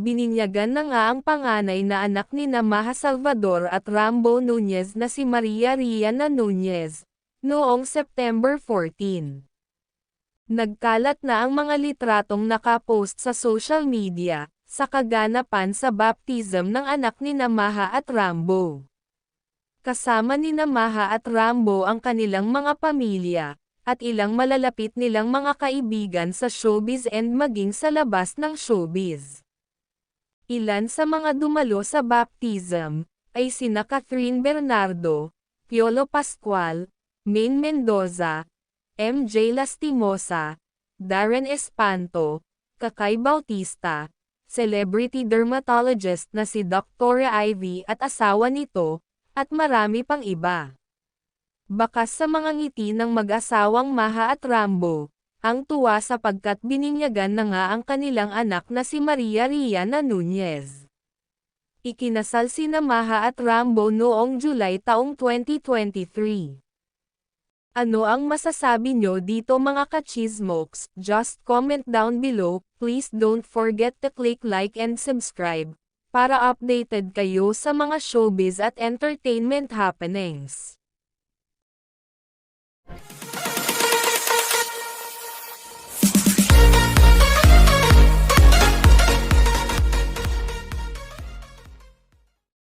bininyagan na nga ang panganay na anak ni na Maha Salvador at Rambo Nunez na si Maria Riana Nunez, noong September 14. Nagkalat na ang mga litratong nakapost sa social media, sa kaganapan sa baptism ng anak ni Namaha at Rambo. Kasama ni Namaha at Rambo ang kanilang mga pamilya, at ilang malalapit nilang mga kaibigan sa showbiz and maging sa labas ng showbiz. Ilan sa mga dumalo sa baptism, ay sina Catherine Bernardo, Piolo Pascual, Maine Mendoza, MJ Lastimosa, Darren Espanto, Kakay Bautista, celebrity dermatologist na si Dr. Ivy at asawa nito, at marami pang iba. Bakas sa mga ngiti ng mag-asawang Maha at Rambo, ang tuwa sapagkat bininyagan na nga ang kanilang anak na si Maria Riana Nunez. Ikinasal si Maha at Rambo noong July taong 2023. Ano ang masasabi nyo dito mga kachismokes? Just comment down below, please don't forget to click like and subscribe, para updated kayo sa mga showbiz at entertainment happenings.